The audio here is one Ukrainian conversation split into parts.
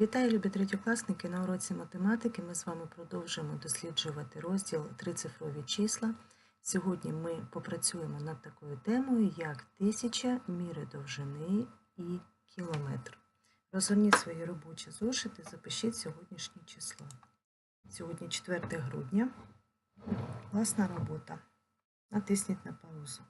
Вітаю, любі третьокласники! На уроці математики ми з вами продовжуємо досліджувати розділ трицифрові числа. Сьогодні ми попрацюємо над такою темою, як тисяча, міри довжини і кілометр. Розгорніть свої робочі зошити, запишіть сьогоднішнє число. Сьогодні 4 грудня. Класна робота. Натисніть на паузу.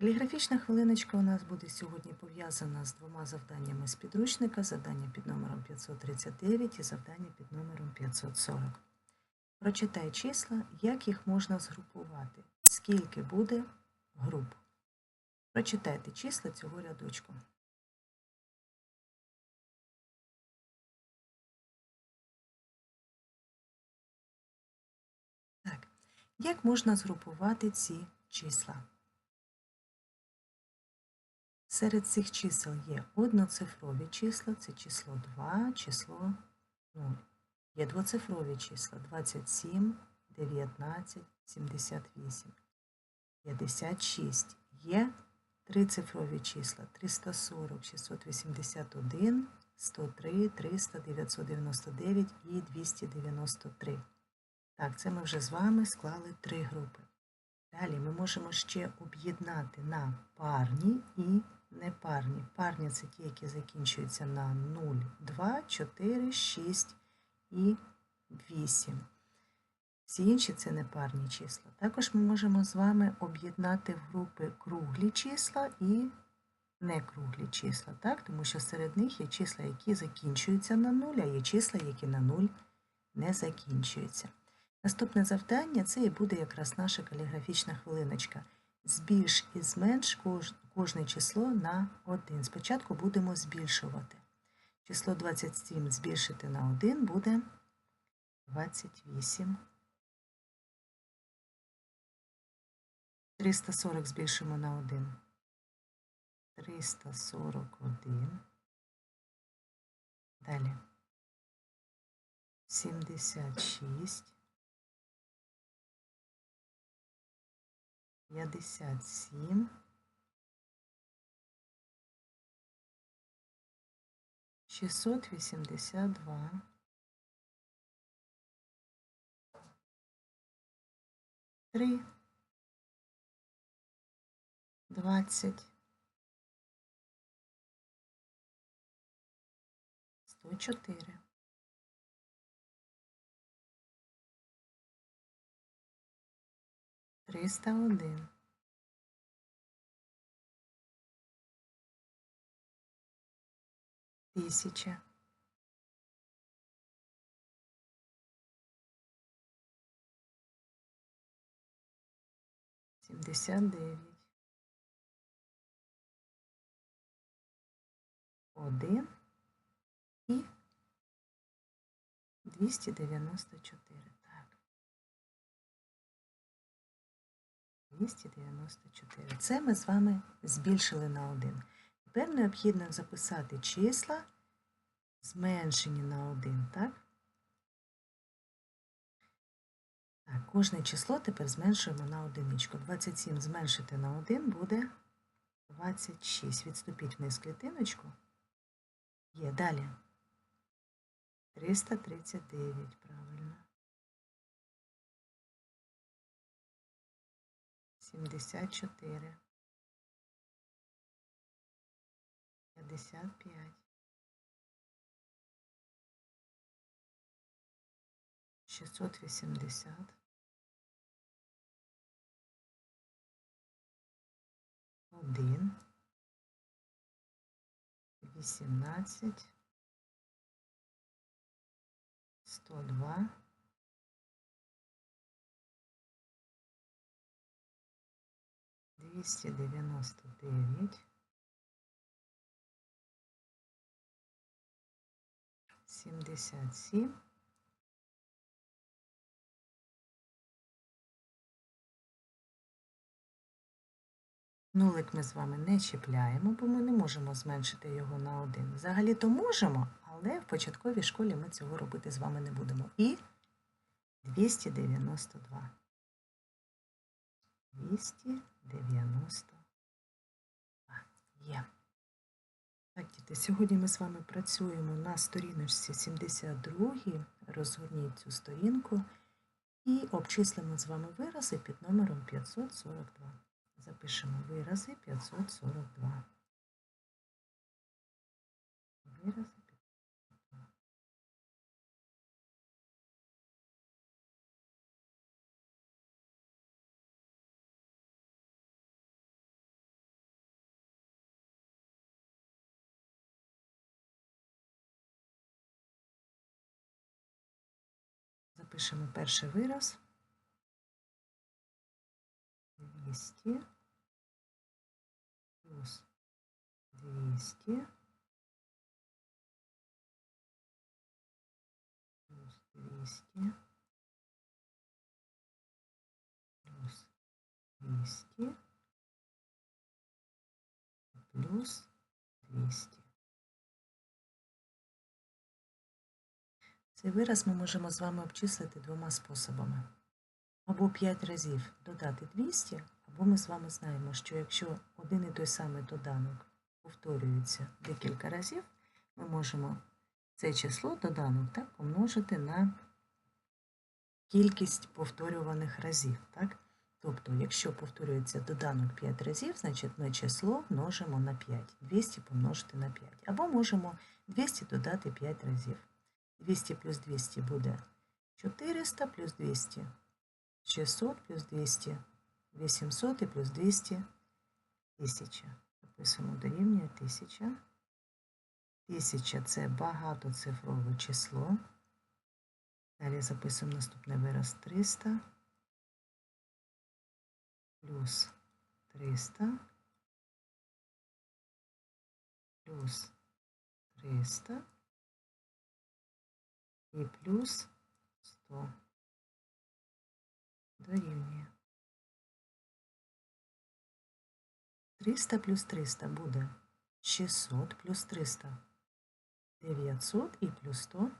Каліграфічна хвилиночка у нас буде сьогодні пов'язана з двома завданнями з підручника, завдання під номером 539 і завдання під номером 540. Прочитай числа, як їх можна згрупувати, скільки буде груп. Прочитайте числа цього рядочку. Так, як можна згрупувати ці числа? Серед цих чисел є одноцифрові числа, це число 2, число 0. Є двоцифрові числа 27, 19, 78, 56. Є трицифрові числа 340, 681, 103, 300, 999 і 293. Так, це ми вже з вами склали три групи. Далі ми можемо ще об'єднати на парні і непарні. Парні це ті, які закінчуються на 0, 2, 4, 6 і 8. Всі інші це непарні числа. Також ми можемо з вами об'єднати в групи круглі числа і некруглі числа, так? тому що серед них є числа, які закінчуються на 0, а є числа, які на 0 не закінчуються. Наступне завдання це і буде якраз наша каліграфічна хвилиночка. Збільш і зменш кож, кожне число на 1. Спочатку будемо збільшувати. Число 27 збільшити на 1 буде 28. 340 збільшимо на 1. 341. Далі. 76. 57, 682, 3, 20, 104. Триста один. Тисяча. Сімдесят дев'ять. Один і двісті дев'яносто чотири. 294. Це ми з вами збільшили на 1. Тепер необхідно записати числа, зменшені на 1, так? Так, кожне число тепер зменшуємо на одиничку. 27 зменшити на 1 буде 26. Відступіть вниз клітиночку. Є. Далі. 339, правильно. 74, 55шестьсот восемьдесят. Один. Восемнадцать. Сто два. Двести девяносто девять. 77, Нулик ми з вами не чіпляємо, бо ми не можемо зменшити його на 1. Взагалі-то можемо, але в початковій школі ми цього робити з вами не будемо. І 292. 292. Є. Сьогодні ми з вами працюємо на сторіночці 72. Розгорніть цю сторінку і обчислимо з вами вирази під номером 542. Запишемо вирази 542. Вирази Запишемо перший вираз. 200 плюс 200 плюс 200 плюс 200 плюс 200. Цей вираз ми можемо з вами обчислити двома способами. Або 5 разів додати 200, або ми з вами знаємо, що якщо один і той самий доданок повторюється декілька разів, ми можемо це число доданок так, помножити на кількість повторюваних разів. Так? Тобто, якщо повторюється доданок 5 разів, значить ми число множимо на 5. 200 помножити на 5. Або можемо 200 додати 5 разів. 200 плюс 200 буде 400 плюс 200 600 плюс 200 800 і плюс 200 1000. Записуємо дорівнює 1000. 1000 – це багатоцифрове число. Далі записуємо наступний вираз 300 плюс 300 плюс 300 і плюс 100 дорівнює. 300 плюс 300 буде 600 плюс 300 900 і плюс 100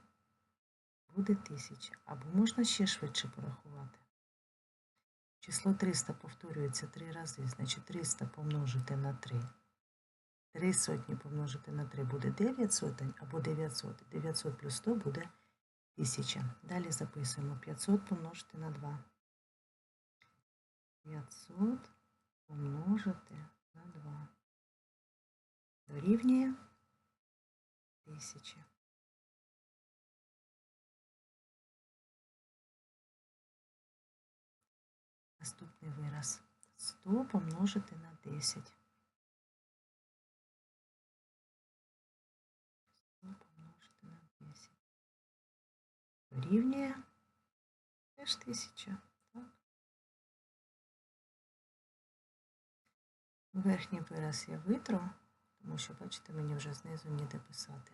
буде 1000. Або можна ще швидше порахувати. Число 300 повторюється 3 рази, значить 300 помножити на 3. 3 сотні помножити на 3 буде 9 сотень або 900. 900 плюс 100 буде 1000. Далі записуємо 500 помножити на 2. 500 помножити на 2. Дорівнює 1000. Наступний вираз 100 помножити на 10. 100 помножити на 10. Дорівнює теж 1000. Так? Верхній вираз я витру, тому що, бачите, мені вже знизу ніде писати.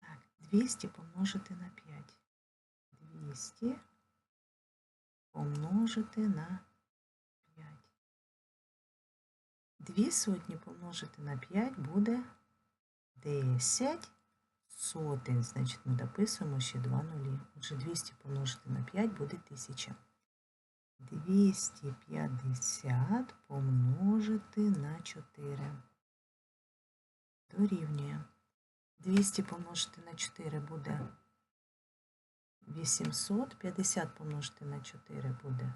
Так, 200 помножити на 5. 200 помножити на 5. Дві сотні помножити на 5 буде 10 сотень. Значить, ми дописуємо ще 2 нулі. Отже, 200 помножити на 5 буде 1000. 250 помножити на 4. Дорівнює. 200 помножити на 4 буде 800. 50 помножити на 4 буде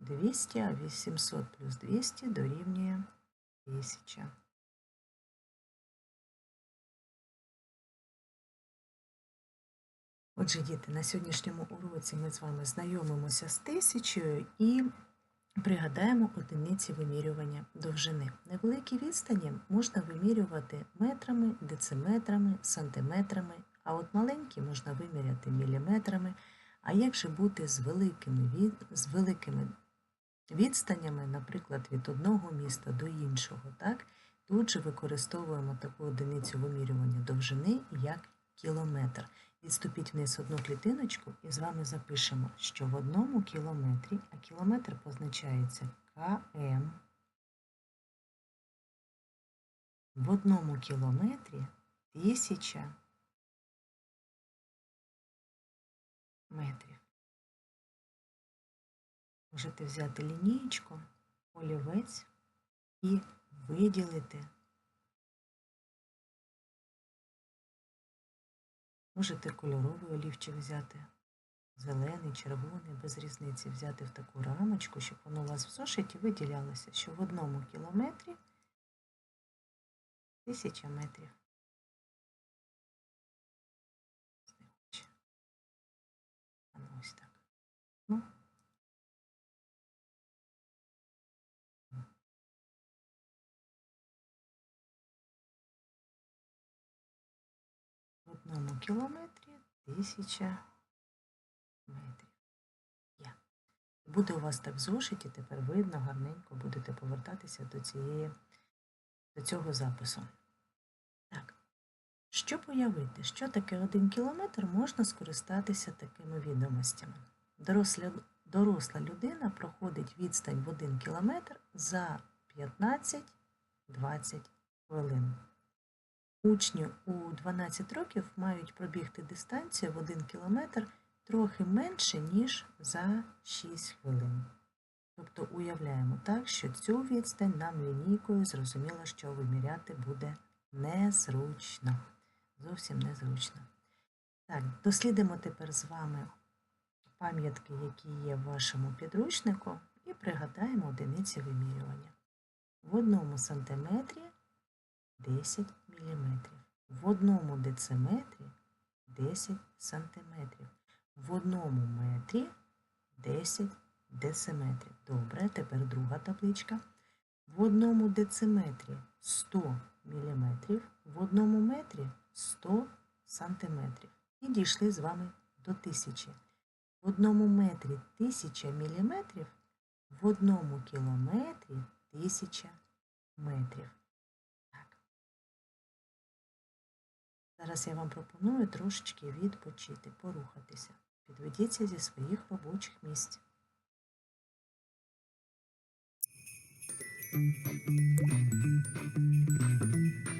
200, а 800 плюс 200 дорівнює 1000. Отже, діти, на сьогоднішньому уроці ми з вами знайомимося з тисячою і пригадаємо одиниці вимірювання довжини. Невеликі відстані можна вимірювати метрами, дециметрами, сантиметрами, а от маленькі можна виміряти міліметрами. А як же бути з великими, від... з великими відстанями, наприклад, від одного міста до іншого? Так? Тут же використовуємо таку одиницю вимірювання довжини, як кілометр. Відступіть вниз одну клітиночку і з вами запишемо, що в одному кілометрі, а кілометр позначається КМ, в одному кілометрі тисяча метрів. можете взяти лінієчку, олівець і виділити. Можете кольоровий олівчик взяти, зелений, червоний, без різниці взяти в таку рамочку, щоб воно у вас в зошиті виділялося, що в одному кілометрі тисяча метрів. Одному кілометрі тисяча метрів. Є. Буде у вас так в зошиті, тепер видно, гарненько будете повертатися до цієї, до цього запису. Так. Щоб уявити, що таке один кілометр, можна скористатися такими відомостями. Доросля, доросла людина проходить відстань в один кілометр за 15-20 хвилин. Учні у 12 років мають пробігти дистанцію в 1 кілометр трохи менше, ніж за 6 хвилин. Тобто уявляємо так, що цю відстань нам лінійкою зрозуміло, що виміряти буде незручно. Зовсім незручно. Так, дослідимо тепер з вами пам'ятки, які є в вашому підручнику, і пригадаємо одиниці вимірювання. В одному сантиметрі 10 мм, в одному дециметрі 10 сантиметрів, в одному метрі 10 дециметрів. Добре, тепер друга табличка. В одному дециметрі 100 мм, в одному метрі 100 сантиметрів. І дійшли з вами до тисячі. В одному метрі 1000 міліметрів, в одному кілометрі 1000 метрів. Зараз я вам пропоную трошечки відпочити, порухатися. Підведіться зі своїх робочих місць. Thank в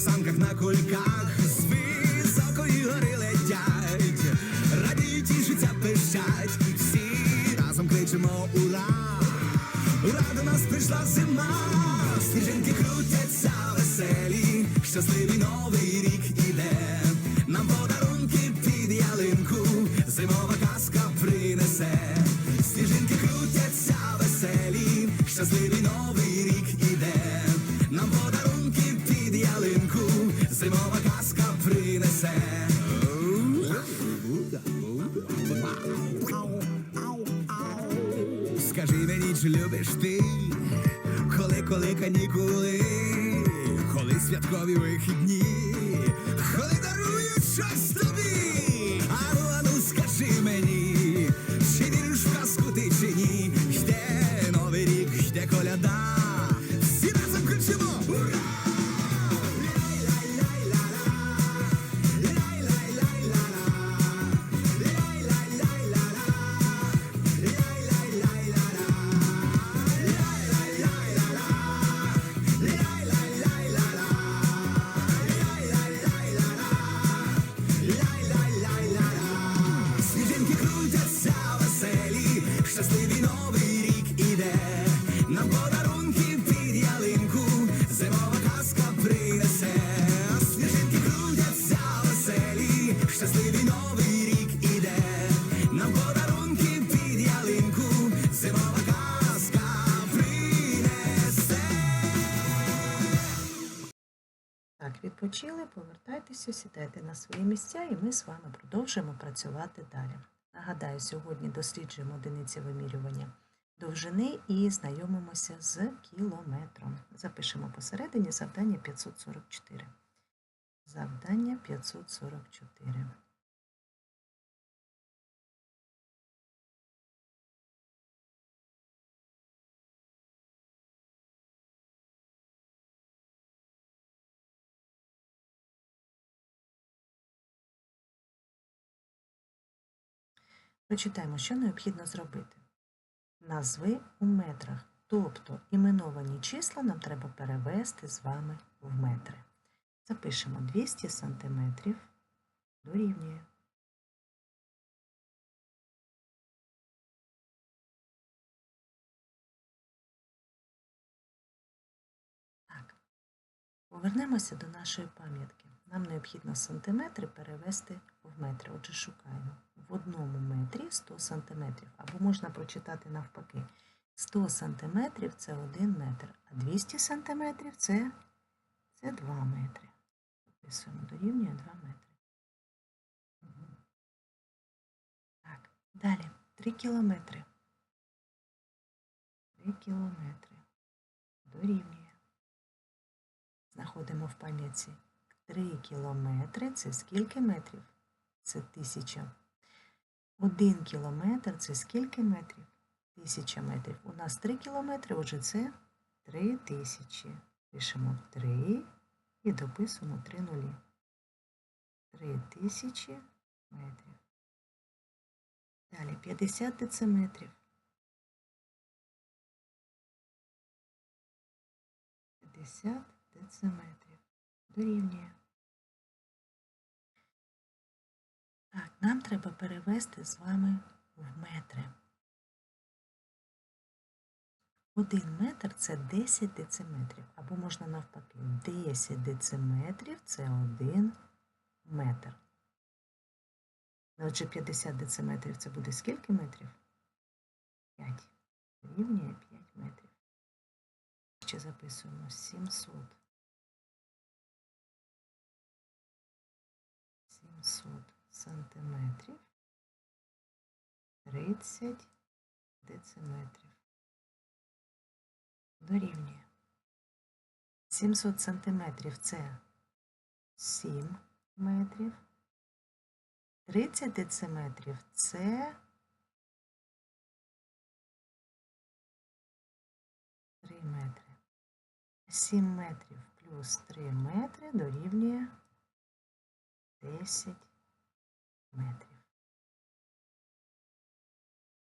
санках, на кульках, з високої гори летять, радіють життя пишать, всі разом кричимо ура! Ура до нас прийшла зима, сніжинки крутяться веселі, щасливий мені, ти, коли, коли канікули, коли святкові вихідні, відпочили, повертайтеся, сідайте на свої місця, і ми з вами продовжуємо працювати далі. Нагадаю, сьогодні досліджуємо одиниці вимірювання довжини і знайомимося з кілометром. Запишемо посередині завдання 544. Завдання 544. Прочитаємо, що необхідно зробити. Назви у метрах, тобто іменовані числа нам треба перевести з вами в метри. Запишемо 200 см дорівнює. Так. Повернемося до нашої пам'ятки. Нам необхідно сантиметри перевести в метри. Отже, шукаємо. В одному метрі 100 сантиметрів. Або можна прочитати навпаки. 100 сантиметрів – це 1 метр, а 200 сантиметрів – це, це 2 метри. Записуємо, дорівнює 2 метри. Так, далі. 3 кілометри. 3 кілометри. Дорівнює. Знаходимо в пам'ятці. 3 кілометри – це скільки метрів? Це тисяча. Один кілометр це скільки метрів? Тисяча метрів. У нас 3 кілометри, отже, це 3 тисячі. Пишемо 3 і дописуємо 3 нулі. 3 тисячі метрів. Далі 50 дециметрів. 50 дециметрів. Дорівнює. Нам треба перевести з вами в метри. Один метр це 10 дециметрів, або можна навпаки, 10 дециметрів це 1 метр. Ну, Отже, 50 дециметрів це буде скільки метрів? 5. Рівнює 5 метрів. Ще записуємо 700. 700 сантиметрів 30 дециметрів. Дорівнює. 700 сантиметрів це 7 метрів. 30 дециметрів це 3 метри. 7 метрів плюс 3 метри дорівнює 10 метрів.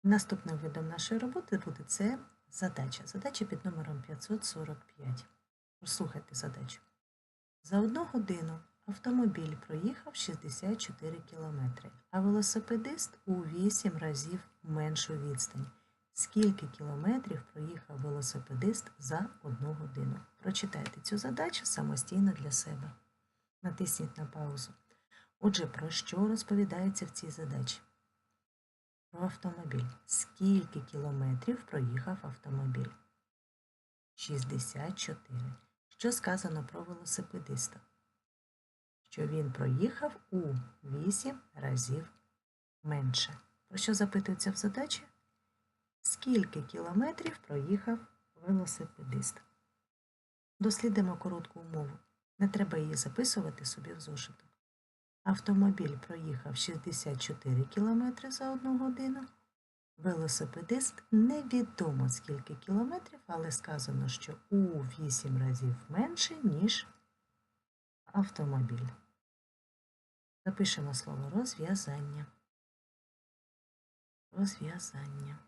Наступним видом нашої роботи буде це задача. Задача під номером 545. Послухайте задачу. За одну годину автомобіль проїхав 64 кілометри, а велосипедист у 8 разів меншу відстань. Скільки кілометрів проїхав велосипедист за одну годину? Прочитайте цю задачу самостійно для себе. Натисніть на паузу. Отже, про що розповідається в цій задачі? Про автомобіль. Скільки кілометрів проїхав автомобіль? 64. Що сказано про велосипедиста? Що він проїхав у 8 разів менше. Про що запитується в задачі? Скільки кілометрів проїхав велосипедист? Дослідимо коротку умову. Не треба її записувати собі в зошиток. Автомобіль проїхав 64 км за одну годину. Велосипедист невідомо скільки кілометрів, але сказано, що у 8 разів менше, ніж автомобіль. Запишемо слово розв'язання. Розв'язання.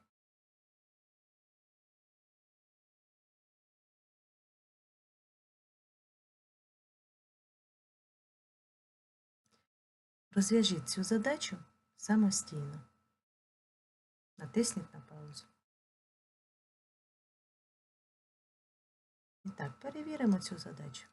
Розв'яжіть цю задачу самостійно. Натисніть на паузу. І так, перевіримо цю задачу.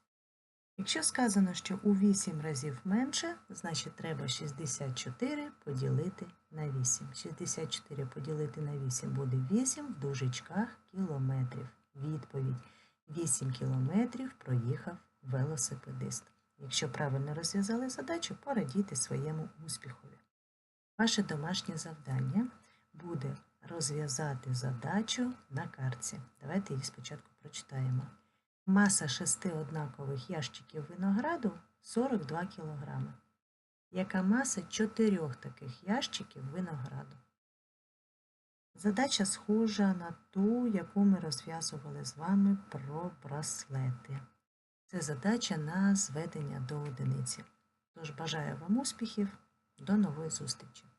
Якщо сказано, що у 8 разів менше, значить треба 64 поділити на 8. 64 поділити на 8 буде 8 в дужечках кілометрів. Відповідь. 8 кілометрів проїхав велосипедист. Якщо правильно розв'язали задачу, порадійте своєму успіхові. Ваше домашнє завдання буде розв'язати задачу на картці. Давайте їх спочатку прочитаємо. Маса шести однакових ящиків винограду 42 кг. Яка маса чотирьох таких ящиків винограду? Задача схожа на ту, яку ми розв'язували з вами про браслети. Це задача на зведення до одиниці. Тож бажаю вам успіхів. До нової зустрічі!